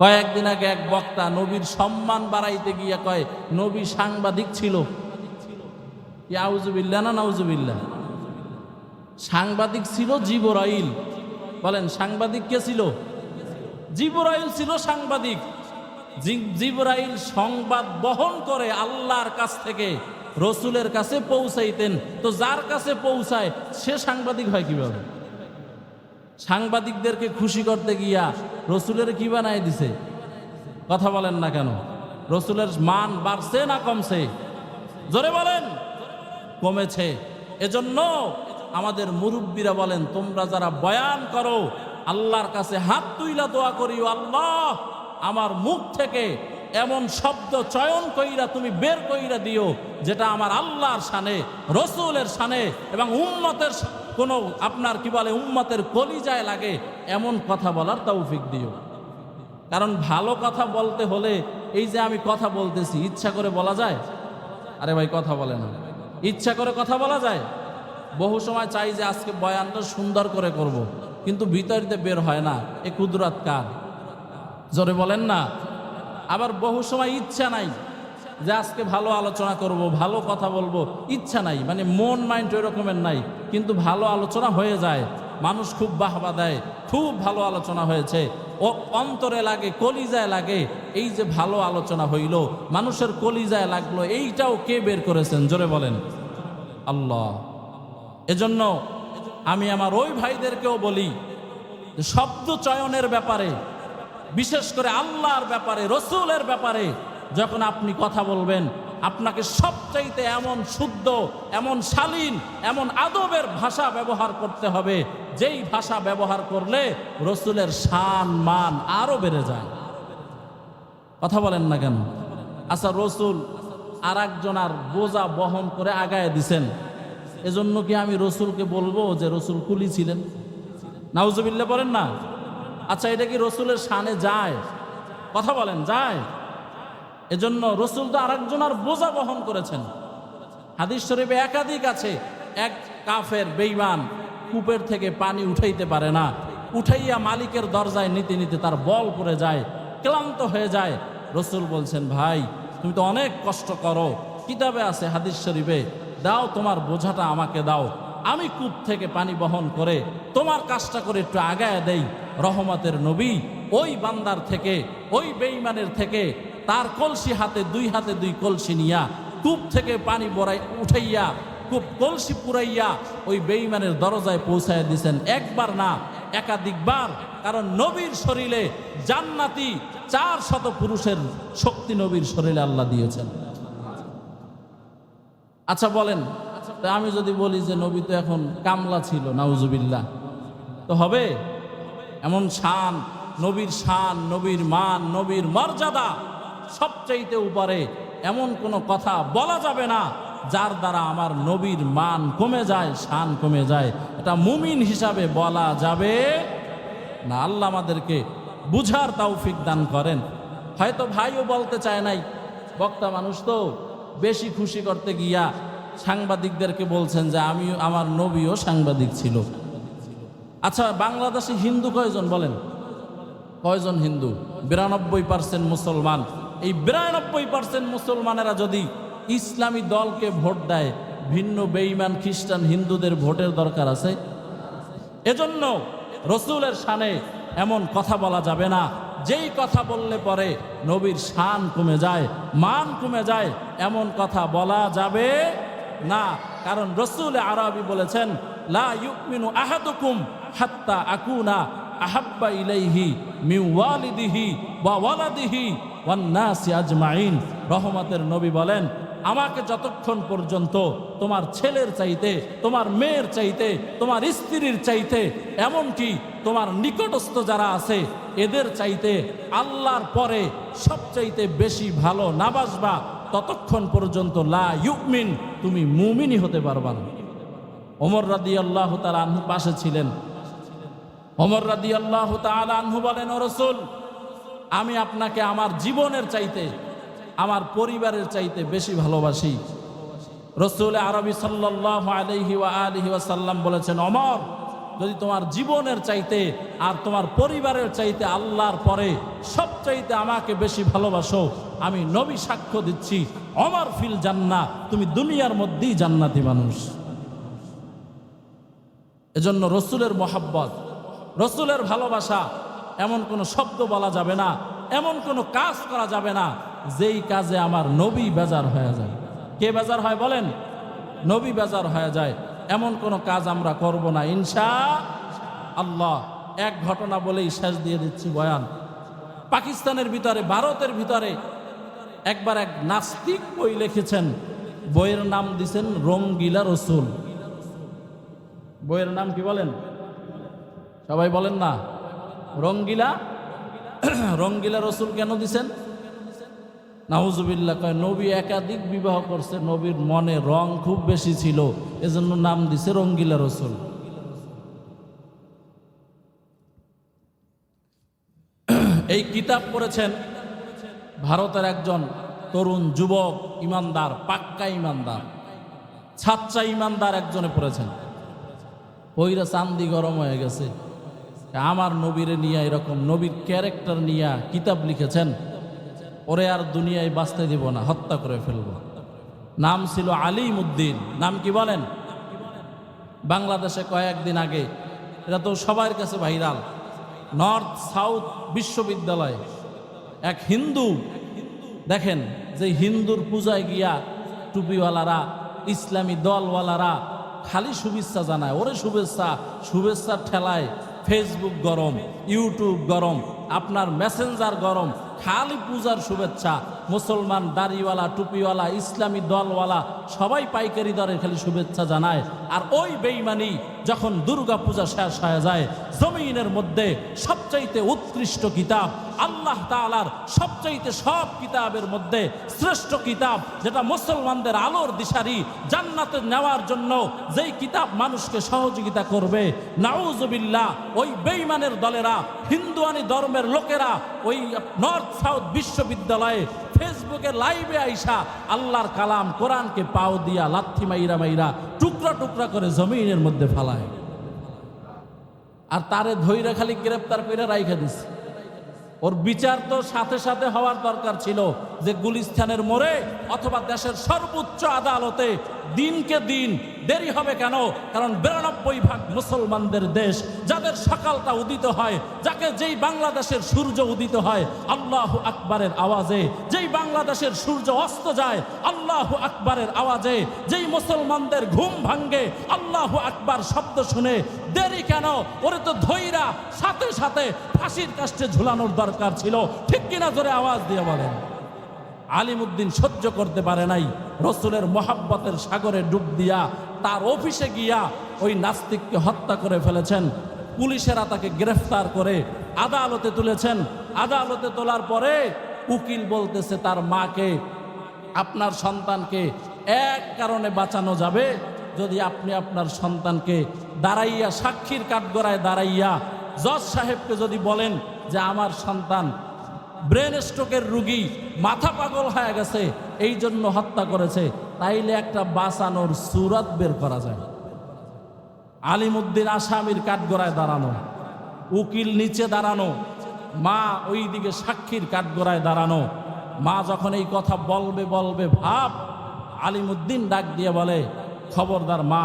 কয়েকদিন আগে এক বক্তা নবীর সম্মান বাড়াইতে গিয়া কয়, নবী সাংবাদিক ছিল। আউজুবিল্লা না নাউজুবিল্লা সাংবাদিক ছিল জিবরাইল। বলেন, সাংবাদিক কে ছিল? জিবরাইল ছিল সাংবাদিক। জিবরাইল সংবাদ বহন করে আল্লাহর কাছ থেকে রসুলের কাছে পৌঁছাইতেন। তো যার কাছে পৌঁছায়, সে সাংবাদিক হয় কীভাবে? সাংবাদিকদেরকে খুশি করতে গিয়া রসুলের কি বানায় দিছে? কথা বলেন না কেন? রসুলের মান বাড়ছে না কমছে? জোরে বলেন। কমেছে। এজন্য আমাদের মুরব্বীরা বলেন, তোমরা যারা বয়ান করো, আল্লাহর কাছে হাত তুইলা দোয়া করিও, আল্লাহ আমার মুখ থেকে এমন শব্দ চয়ন কইরা তুমি বের কইরা দিও, যেটা আমার আল্লাহর সানে রসুলের সানে এবং উম্মতের কোনো আপনার কি বলে, উম্মতের কলিজায় লাগে, এমন কথা বলার তৌফিক দিও। কারণ ভালো কথা বলতে হলে এই যে আমি কথা বলতেছি, ইচ্ছা করে বলা যায়? আরে ভাই, কথা বলে না। ইচ্ছা করে কথা বলা যায়? বহু সময় চাই যে আজকে বয়ানটা সুন্দর করে করব। কিন্তু ভিতরিতে বের হয় না। এ কুদরাত কার? জোরে বলেন না। আবার বহু সময় ইচ্ছা নাই যে আজকে ভালো আলোচনা করব, ভালো কথা বলব, ইচ্ছা নাই মানে মন মাইন্ড ওই রকমের নাই, কিন্তু ভালো আলোচনা হয়ে যায়, মানুষ খুব বাহবা দেয়, খুব ভালো আলোচনা হয়েছে ও অন্তরে লাগে, কলিজায় লাগে, এই যে ভালো আলোচনা হইল, মানুষের কলিজায় লাগল, এইটাও কে বের করেছেন? জোরে বলেন। আল্লাহ। এজন্য আমি আমার ওই ভাইদেরকেও বলি শব্দ চয়নের ব্যাপারে, বিশেষ করে আল্লাহর ব্যাপারে, রসুলের ব্যাপারে যখন আপনি কথা বলবেন, আপনাকে সবচাইতে এমন শুদ্ধ, এমন শালীন, এমন আদবের ভাষা ব্যবহার করতে হবে, যেই ভাষা ব্যবহার করলে রসুলের শান, মান আরও বেড়ে যায়। কথা বলেন না কেন? আচ্ছা রসুল আর একজন আর বোঝা বহন করে আগায় দিছেন। এজন্য কি আমি রসুলকে বলব যে রসুল কুলি ছিলেন? নাউজুবিল্লা বলেন না? আচ্ছা এটা কি রসুলের শানে যায়? কথা বলেন, যায়? এজন্য রসুল তো আরেকজন আর বোঝা বহন করেছেন। হাদিস শরীফে একাধিক আছে, এক কাফের বেইমান কূপের থেকে পানি উঠাইতে পারে না, উঠাইয়া মালিকের দরজায় নিতে নিতে তার বল পড়ে যায়, ক্লান্ত হয়ে যায়। রসুল বলছেন, ভাই, তুমি তো অনেক কষ্ট করো। কিতাবে আছে হাদিস শরীফে, দাও তোমার বোঝাটা আমাকে দাও। আমি কূপ থেকে পানি বহন করে তোমার কাজটা করে একটু আগায় দেই। রহমতের নবী ওই বান্দার থেকে, ওই বেইমানের থেকে তার কলসি হাতে, দুই হাতে দুই কলসি নিয়া, কূপ থেকে পানি বড়াই উঠাইয়া, কূপ কলসি পুরাইয়া ওই বেইমানের দরজায় পৌঁছায় দিছেন। একবার না, একাধিকবার, কারণ নবীর শরীরে জান্নাতি চার শত পুরুষের শক্তি নবীর শরীরে আল্লাহ দিয়েছেন। আচ্ছা বলেন, তা আমি যদি বলি যে নবী তো এখন কামলা ছিল, নাউজুবিল্লাহ, তো হবে? এমন শান, নবীর শান, নবীর মান, নবীর মর্যাদা সবচাইতে উপরে এমন কোনো কথা বলা যাবে না, যার দ্বারা আমার নবীর মান কমে যায়, শান কমে যায়। এটা মুমিন হিসাবে বলা যাবে না। আল্লাহ আমাদেরকে বুঝার তৌফিক দান করেন। হয়তো ভাইও বলতে চায় নাই, বক্তা মানুষ তো বেশি খুশি করতে গিয়া সাংবাদিকদেরকে বলছেন যে আমি আমার নবীও সাংবাদিক ছিল। আচ্ছা বাংলাদেশে হিন্দু কয়জন বলেন? কয়জন হিন্দু? বিরানব্বই পার্সেন্ট মুসলমান। এই বিরানব্বই পার্সেন্ট মুসলমানেরা যদি ইসলামী দলকে ভোট দেয়, ভিন্ন বেঈমান খ্রিস্টান হিন্দুদের ভোটের দরকার আছে? এজন্য রসুলের শানে এমন কথা বলা যাবে না। যেই কথা বললে পরে নবীর শান কমে যায়, মান কমে যায়, এমন কথা বলা যাবে না। কারণ রসুল আরবি বলেছেন, লা ইউমিনু আহাদুকুম হাত্তা আকুনা আহাব্বা ইলাইহি মিন ওয়ালিদিহি ওয়া ওয়ালাদিহি ওয়ান নাসি আজমাইন, রহমতের নবী বলেন, আমাকে যতক্ষণ পর্যন্ত তোমার ছেলের চাইতে, তোমার মেয়ের চাইতে, তোমার স্ত্রীর চাইতে, এমনকি তোমার নিকটস্থ যারা আছে, এদের চাইতে আল্লাহর পরে সবচাইতে বেশি ভালো না বাসবা, ততক্ষণ পর্যন্ত লা ইউমিন, তুমি মুমিনই হতে পারবা না। ওমর রাদি আল্লাহ তার আনহু পাশে ছিলেন। ওমর রাদি আল্লাহ তাল আনহু বলেন, ও রসুল আমি আপনাকে আমার জীবনের চাইতে, আমার পরিবারের চাইতে বেশি ভালোবাসি। রসুল আরবি সাল্লাহ আলহি বলেছেন, অমর, যদি তোমার জীবনের চাইতে আর তোমার পরিবারের চাইতে আল্লাহর পরে সব চাইতে আমাকে বেশি ভালোবাসো, আমি নবী সাক্ষ্য দিচ্ছি, অমর ফিল জান্না তুমি দুনিয়ার মধ্যেই জান্নাতি মানুষ। এজন্য রসুলের মোহাব্বত, রসুলের ভালোবাসা এমন কোনো শব্দ বলা যাবে না, এমন কোনো কাজ করা যাবে না, যেই কাজে আমার নবী বেজার হয়ে যায়। কে বেজার হয় বলেন? নবী বেজার হয়ে যায়। এমন কোনো কাজ আমরা করব না ইনশা আল্লাহ এক ঘটনা বলেই শেষ দিয়ে দিচ্ছি বয়ান। পাকিস্তানের ভিতরে, ভারতের ভিতরে একবার এক নাস্তিক বই লিখেছেন, বইয়ের নাম দিছেন রঙ্গিলা রসুল। বইয়ের নাম কি বলেন? সবাই বলেন না? রঙ্গিলা রঙ্গিলা রসুল কেন দিছেন? নাহুজুবিল্লা কয়, নবী একাধিক বিবাহ করছে, নবীর মনে রং খুব বেশি ছিল, এজন্য নাম দিছে রঙ্গিলা রসুল। এই কিতাব পড়েছেন ভারতের একজন তরুণ যুবক ইমানদার, পাক্কা ইমানদার, ছাচ্চা ইমানদার একজনে পড়েছেন। ওইরা চান্দি গরম হয়ে গেছে। আমার নবীরে নিয়ে এরকম নবীর ক্যারেক্টার নিয়ে কিতাব লিখেছেন, ওরে আর দুনিয়ায় বাঁচতে দিব না, হত্যা করে ফেলব। নাম ছিল আলিম উদ্দিন নাম কি বলেন? বাংলাদেশে কয়েকদিন আগে, এটা তো সবার কাছে ভাইরাল, নর্থ সাউথ বিশ্ববিদ্যালয়, এক হিন্দু, দেখেন যে হিন্দুর পূজায় গিয়া টুপিওয়ালারা, ইসলামী দলওয়ালারা খালি শুভেচ্ছা জানায়, ওরে শুভেচ্ছা শুভেচ্ছার ঠেলায় ফেসবুক গরম ইউটিউব গরম, আপনার মেসেঞ্জার গরম, খালি পূজার শুভেচ্ছা, মুসলমান দাড়িওয়ালা, টুপিওয়ালা, ইসলামী দলওয়ালা, সবাই পাইকারি দরে খালি শুভেচ্ছা জানায়। আর ওই বেইমানি যখন দুর্গা পূজা শেষ হয়ে যায়, জমিনের মধ্যে সবচাইতে উৎকৃষ্ট কিতাব আল্লাহ তালার সবচাইতে সব কিতাবের মধ্যে শ্রেষ্ঠ কিতাব যেটা মুসলমানদের আলোর দিশারি, জান্নাতে নেওয়ার জন্য যেই কিতাব মানুষকে সহযোগিতা করবে, নাউজবিল্লাহ, ওই বেইমানের দলেরা, হিন্দুয়ানি ধর্মের লোকেরা, ওই নর্থ সাউথ বিশ্ববিদ্যালয়ে ফেসবুকে লাইভে আইসা আল্লাহর কালাম কোরআনকে পাও দিয়া লাথি মাইরা মাইরা টুকরা টুকরা করে জমিনের মধ্যে ফালায়। আর তারে ধৈর্য খালি গ্রেপ্তার করে রাইখা দিছে। ওর বিচার তো সাথে সাথে হওয়ার দরকার ছিল যে গুলিস্তানের মোড়ে অথবা দেশের সর্বোচ্চ আদালতে দিনকে দিন দেরি হবে কেন? কারণ বিরানব্বই ভাগ মুসলমানদের দেশ যাদের সকালটা উদিত হয়, যাকে যেই বাংলাদেশের সূর্য উদিত হয়, আল্লাহ আকবারের আওয়াজে, যেই বাংলাদেশের সূর্য অস্ত যায়, আল্লাহ আকবারের আওয়াজে, যেই মুসলমানদের ঘুম ভাঙ্গে আল্লাহ আকবার শব্দ শুনে, দেরি কেন? ওরে তো ধৈরা, সাথে সাথে ফাঁসির কাষ্টে ঝুলানোর দরকার ছিল। ঠিক কিনা ধরে আওয়াজ দিয়ে বলেন। আলিমুদ্দিন সহ্য করতে পারে নাই। রসুলের মোহাব্বতের সাগরে ডুব দিয়া তার অফিসে গিয়া ওই নাস্তিককে হত্যা করে ফেলেছেন। পুলিশেরা তাকে গ্রেফতার করে আদালতে তুলেছেন। আদালতে তোলার পরে উকিল বলতেছে তার মাকে, আপনার সন্তানকে এক কারণে বাঁচানো যাবে। যদি আপনি আপনার সন্তানকে দাঁড়াইয়া সাক্ষীর কাঠগড়ায় দাঁড়াইয়া জজ সাহেবকে যদি বলেন যে আমার সন্তান ব্রেন স্ট্রোকের রুগী, মাথা পাগল হয়ে গেছে এই জন্য হত্যা করেছে। তাইলে একটা বাঁচানোর সুরাত বের করা যায়। আলিমুদ্দিন আসামির কাঠগড়ায় দাঁড়ানো, উকিল নিচে দাঁড়ানো, মা ওই দিকে সাক্ষীর কাঠগড়ায় দাঁড়ানো। মা যখন এই কথা বলবে বলবে, ভাব, আলিমুদ্দিন ডাক দিয়ে বলে, খবরদার মা,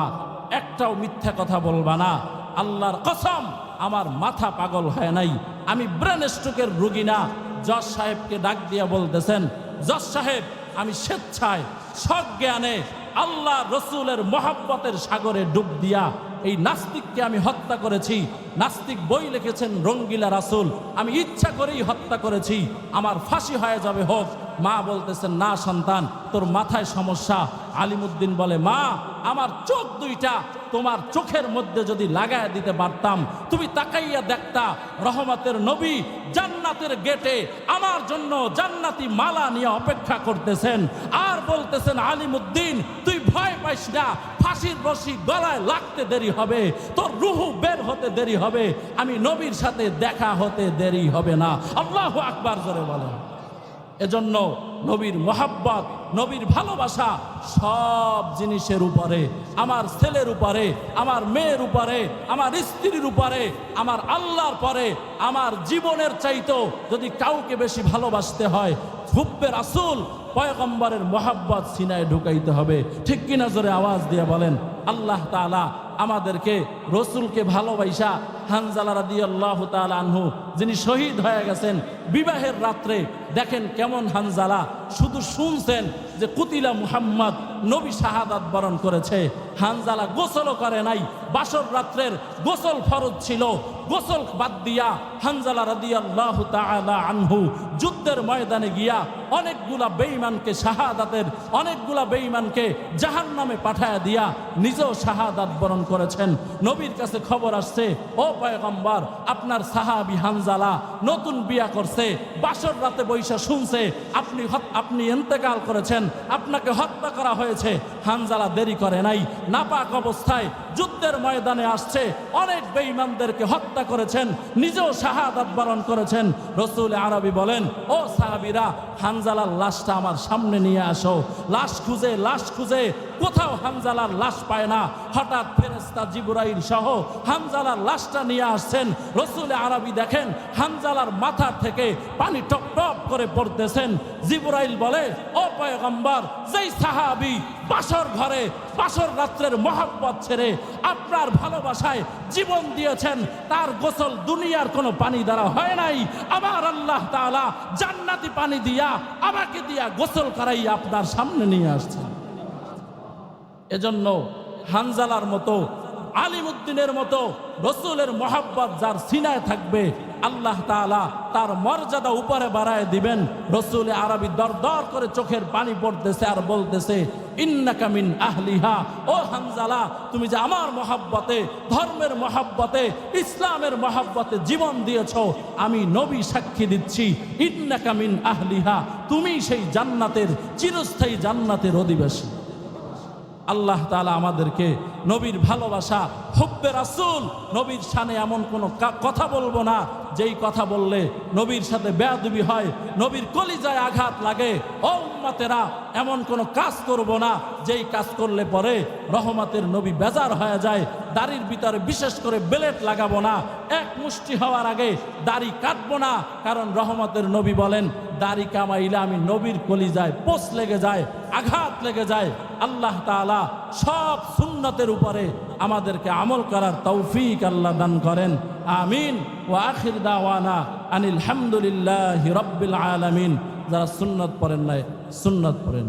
একটাও মিথ্যা কথা বলবা না। আল্লাহর কসম, আমার মাথা পাগল হয় নাই। আমি ব্রেন স্ট্রোকের রুগী না। জজ সাহেবকে ডাক দিয়ে বলতেছেন, জজ সাহেব, আমি স্বেচ্ছায় সজ্ঞানে আল্লাহ রসুলের মহাব্বতের সাগরে ডুব দিয়া এই নাস্তিককে আমি হত্যা করেছি। নাস্তিক বই লিখেছেন রঙ্গিলা রাসুল। আমি ইচ্ছা করেই হত্যা করেছি। আমার ফাঁসি হয়ে যাবে হোক। মা বলতেছেন, না সন্তান, তোর মাথায় সমস্যা। আলিমুদ্দিন বলে, মা, আমার চোখ দুইটা তোমার চোখের মধ্যে যদি লাগায় দিতে পারতাম, তুমি তাকাইয়া দেখতা, রহমতের নবী জান্নাতের গেটে আমার জন্য জান্নাতি মালা নিয়ে অপেক্ষা করতেছেন। আর বলতেছেন, আলিমুদ্দিন, তুই ভয় পাইস না, ফাঁসির রশি গলায় লাগতে দেরি হবে, তোর রুহু বের হতে দেরি হবে, আমি নবীর সাথে দেখা হতে দেরি হবে না। আল্লাহ আকবার জোরে বলেন। এজন্য নবীর মোহাব্বত, নবীর ভালোবাসা সব জিনিসের উপরে, আমার ছেলের উপরে, আমার মেয়ের উপরে, আমার স্ত্রীর উপরে, আমার আল্লাহর পরে, আমার জীবনের চাইতো যদি কাউকে বেশি ভালোবাসতে হয়, হুব্বে রাসুল পয়গম্বরের মোহাব্বত সিনায় ঢুকাইতে হবে। ঠিক কিনা জোরে আওয়াজ দিয়ে বলেন, আল্লাহ তাআলা আমাদেরকে, রসুলকে ভালোবাসা হানজালা রাদি আল্লাহ আনহু, যিনি শহীদ হয়ে গেছেন, বিবাহের রাত্রে দেখেন কেমন হানজালা। শুধু শুনছেন যে কুতিলা মুহাম্মদ নবী শাহাদাত বরণ করেছে। হানজালা গোসলও করে নাই। বাসর রাত্রের গোসল ফরজ ছিল। গোসল বাদ দিয়া হানজালা রাদি আল্লাহ আনহু যুদ্ধের ময়দানে গিয়া অনেকগুলা বেঈমানকে শাহাদাতের, অনেকগুলা বেঈমানকে জাহান নামে পাঠায়া দিয়া নিজেও শাহাদাত বরণ করেছেন। নবীর কাছে খবর আসছে, ও পয়গম্বর, আপনার সাহাবি হানজালা নতুন বিয়া করছে, বাসর রাতে বৈশা শুনছে, আপনি আপনি এন্তেকাল করেছেন, আপনাকে হত্যা করা হয়েছে। হামজালা দেরি করে নাই, নাপাক অবস্থায় যুদ্ধের ময়দানে আসছে, অনেক বেঈমানদেরকে হত্যা করেছেন, নিজেও শাহাদাত বরণ করেছেন। রসুল আরবি বলেন, ও সাহাবিরা, হানজালার লাশটা আমার সামনে নিয়ে আসো। লাশ খুঁজে লাশ খুঁজে, কোথাও হানজালার লাশ পায় না। হঠাৎ ফেরেস্তা জিবুরাইল সহ হানজালার লাশটা নিয়ে আসছেন। রসুল আরবি দেখেন, হানজালার মাথা থেকে পানি টপ টপ করে পড়তেছেন। জিবুরাইল বলে, ও পয়গম্বর, যেই সাহাবি বাসর ঘরে, বাসর রাত্রের মহাব্বত ছেড়ে আপনার ভালোবাসায় জীবন দিয়েছেন, তার গোসল দুনিয়ার কোনো পানি দ্বারা হয় নাই। আমার আল্লাহ তাআলা জান্নাতি পানি দিয়া, আমাকে দিয়া গোসল করাই আপনার সামনে নিয়ে আসছেন। এজন্য হানজালার মতো, আলিমুদ্দিনের মতো, রসুলের মোহাব্বত যার সিনায় থাকবে আল্লাহ তাআলা তার মর্যাদা উপরে বাড়ায় দিবেন। রসুল আরবি দর দর করে চোখের পানি পড়তেছে আর বলতেছে, ইন্নাকা মিন আহলিহা। ও হানজালা তুমি যে আমার মহাব্বতে, ধর্মের মহাব্বতে, ইসলামের মহাব্বতে জীবন দিয়েছ, আমি নবী সাক্ষী দিচ্ছি, ইন্নাকা মিন আহলিহা। তুমি সেই জান্নাতের, চিরস্থায়ী জান্নাতের অধিবাসী। আল্লাহ তাআলা আমাদেরকে নবীর ভালোবাসা, হুব্বে রাসূল, নবীর সানে এমন কোনো কথা বলব না, যেই কথা বললে নবীর সাথে বেয়াদবি হয়, নবীর কলিজায় আঘাত লাগে। ও উম্মতেরা, এমন কোনো কাজ করব না, যেই কাজ করলে পরে রহমতের নবী বেজার হয়ে যায়, দাড়ির ভিতরে বিশেষ করে বেলেট লাগাবো না। এক মুষ্টি হওয়ার আগে দাড়ি কাটবো না, কারণ রহমতের নবী বলেন, দাড়ি কামাইলে আমি নবীর কলিজায় পোষ লেগে যায়, আঘাত লেগে যায়। আল্লাহ তাআলা সব সুন্নতের উপরে আমাদেরকে আমল করার তৌফিক আল্লাহ দান করেন। আমিন। ও আখির দাওয়ানা আনিল হামদুলিল্লাহ রব্বিল আলামিন। যারা সুন্নত পড়েন নাই, সুন্নত পড়েন